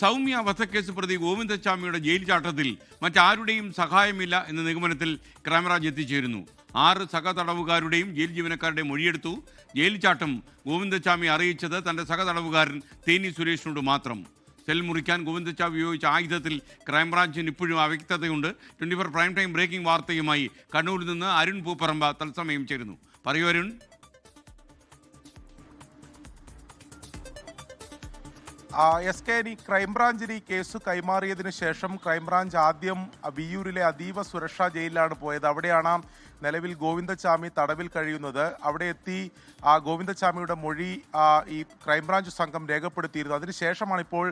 സൗമ്യ വധക്കേസ് പ്രതി ഗോവിന്ദസ്വാമിയുടെ ജയിൽ ചാട്ടത്തിൽ മറ്റാരുടെയും സഹായമില്ല എന്ന നിഗമനത്തിൽ ക്രൈംബ്രാഞ്ച് എത്തിച്ചേരുന്നു. ആറ് സഹതടവുകാരുടെയും ജയിൽ ജീവനക്കാരുടെയും മൊഴിയെടുത്തു. ജയിൽ ചാട്ടം ഗോവിന്ദസ്വാമി അറിയിച്ചത് തന്റെ സഹതടവുകാരൻ തേനി സുരേഷിനോട് മാത്രം. സെൽ മുറിക്കാൻ ഗോവിന്ദസ്വാമി ഉപയോഗിച്ച ആയുധത്തിൽ ക്രൈംബ്രാഞ്ചിന് ഇപ്പോഴും അവ്യക്തതയുണ്ട്. Twenty four prime time breaking വാർത്തയുമായി കണ്ണൂരിൽ നിന്ന് അരുൺ പൂപ്പറമ്പ തത്സമയം ചേരുന്നു. പറയൂ അരുൺ. എസ് കെ ഇനി ക്രൈംബ്രാഞ്ചിന് ഈ കേസ് കൈമാറിയതിനു ശേഷം ക്രൈംബ്രാഞ്ച് ആദ്യം വിയൂരിലെ അതീവ സുരക്ഷാ ജയിലിലാണ് പോയത്. അവിടെയാണ് നിലവിൽ ഗോവിന്ദച്ചാമി തടവിൽ കഴിയുന്നത്. അവിടെ എത്തി ആ ഗോവിന്ദച്ചാമിയുടെ മൊഴി ഈ ക്രൈംബ്രാഞ്ച് സംഘം രേഖപ്പെടുത്തിയിരുന്നു. അതിനുശേഷമാണ് ഇപ്പോൾ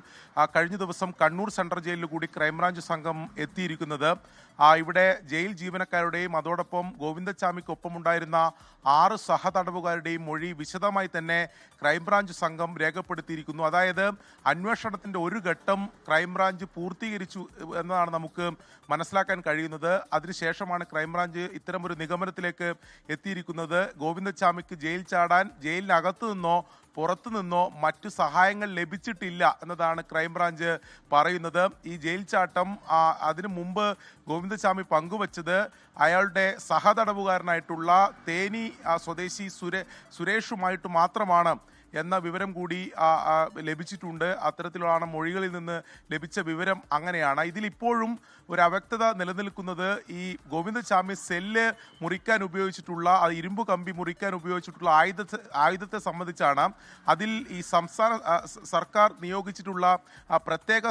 കഴിഞ്ഞ ദിവസം കണ്ണൂർ സെൻട്രൽ ജയിലിൽ കൂടി ക്രൈംബ്രാഞ്ച് സംഘം എത്തിയിരിക്കുന്നത്. ഇവിടെ ജയിൽ ജീവനക്കാരുടെയും അതോടൊപ്പം ഗോവിന്ദച്ചാമിക്കൊപ്പമുണ്ടായിരുന്ന ആറ് സഹതടവുകാരുടെയും മൊഴി വിശദമായി തന്നെ ക്രൈംബ്രാഞ്ച് സംഘം രേഖപ്പെടുത്തിയിരിക്കുന്നു. അതായത് അന്വേഷണത്തിന്റെ ഒരു ഘട്ടം ക്രൈംബ്രാഞ്ച് പൂർത്തീകരിച്ചു എന്നതാണ് നമുക്ക് മനസ്സിലാക്കാൻ കഴിയുന്നത്. അതിനുശേഷമാണ് ക്രൈംബ്രാഞ്ച് ഇത്തരമൊരു നിഗമനത്തിലേക്ക് എത്തിയിരിക്കുന്നത്. ഗോവിന്ദച്ചാമിക്ക് ജയിൽ ചാടാൻ ജയിലിനകത്ത് നിന്നോ പുറത്തു നിന്നോ മറ്റു സഹായങ്ങൾ ലഭിച്ചിട്ടില്ല എന്നതാണ് ക്രൈംബ്രാഞ്ച് പറയുന്നത്. ഈ ജയിൽ ചാട്ടം അതിനു മുമ്പ് ഗോവിന്ദസ്വാമി പങ്കുവച്ചത് അയാളുടെ സഹതടവുകാരനായിട്ടുള്ള തേനി സ്വദേശി സുരേ സുരേഷുമായിട്ട് മാത്രമാണ്. എന്ന വിവരം കൂടി ലഭിച്ചിട്ടുണ്ട്. അത്തരത്തിലാണ് മൊഴികളിൽ നിന്ന് ലഭിച്ച വിവരം അങ്ങനെയാണ്. ഇതിലിപ്പോഴും ഒരു അവ്യക്തത നിലനിൽക്കുന്നത് ഈ ഗോവിന്ദസ്വാമി സെല്ല് മുറിക്കാൻ ഉപയോഗിച്ചിട്ടുള്ള ആ ഇരുമ്പ് കമ്പി മുറിക്കാൻ ഉപയോഗിച്ചിട്ടുള്ള ആയുധത്തെ ആയുധത്തെ സംബന്ധിച്ചാണ് അതിൽ ഈ സംസ്ഥാന സർക്കാർ നിയോഗിച്ചിട്ടുള്ള പ്രത്യേക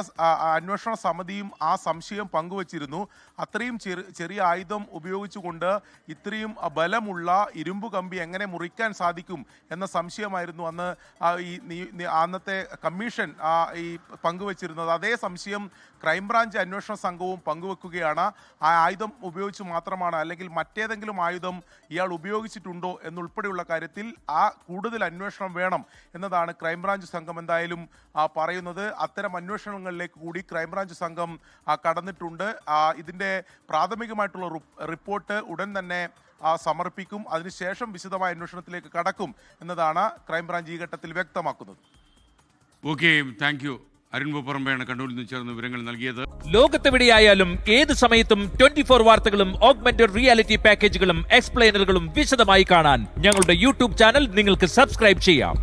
അന്വേഷണ സമിതിയും ആ സംശയം പങ്കുവച്ചിരുന്നു. അത്രയും ചെറിയ ആയുധം ഉപയോഗിച്ചുകൊണ്ട് ഇത്രയും ബലമുള്ള ഇരുമ്പ് കമ്പി എങ്ങനെ മുറിക്കാൻ സാധിക്കും എന്ന സംശയമായിരുന്നു അന്ന് ഈ അന്നത്തെ കമ്മീഷൻ ഈ പങ്കുവച്ചിരുന്നത്. അതേ സംശയം ക്രൈംബ്രാഞ്ച് അന്വേഷണ സംഘവും പങ്കുവെക്കുകയാണ്. ആ ആയുധം ഉപയോഗിച്ച് മാത്രമാണ് അല്ലെങ്കിൽ മറ്റേതെങ്കിലും ആയുധം ഇയാൾ ഉപയോഗിച്ചിട്ടുണ്ടോ എന്നുൾപ്പെടെയുള്ള കാര്യത്തിൽ ആ കൂടുതൽ അന്വേഷണം വേണം എന്നതാണ് ക്രൈംബ്രാഞ്ച് സംഘം എന്തായാലും പറയുന്നത്. അത്തരം അന്വേഷണങ്ങളിലേക്ക് കൂടി ക്രൈംബ്രാഞ്ച് സംഘം കടന്നിട്ടുണ്ട്. ഇതിന്റെ പ്രാഥമികമായിട്ടുള്ള റിപ്പോർട്ട് ഉടൻ തന്നെ സമർപ്പിക്കും അതിനുശേഷം വിശദമായ അന്വേഷണത്തിലേക്ക് കടക്കും എന്നതാണ് ക്രൈംബ്രാഞ്ച് ഈ ഘട്ടത്തിൽ വ്യക്തമാക്കുന്നത്. ഓക്കെ താങ്ക് യു അരുൺ പൂപ്പറമ്പയാണ് കണ്ണൂരിൽ നിന്ന് ചേർന്ന് വിവരങ്ങൾ നൽകിയത്. ലോകത്തെവിടെയായാലും ഏത് സമയത്തും ട്വന്റി ഫോർ വാർത്തകളും ഓഗ്മെന്റഡ് റിയാലിറ്റി പാക്കേജുകളും എക്സ്പ്ലെയിനറുകളും വിശദമായി കാണാൻ ഞങ്ങളുടെ യൂട്യൂബ് ചാനൽ നിങ്ങൾക്ക് സബ്സ്ക്രൈബ് ചെയ്യാം.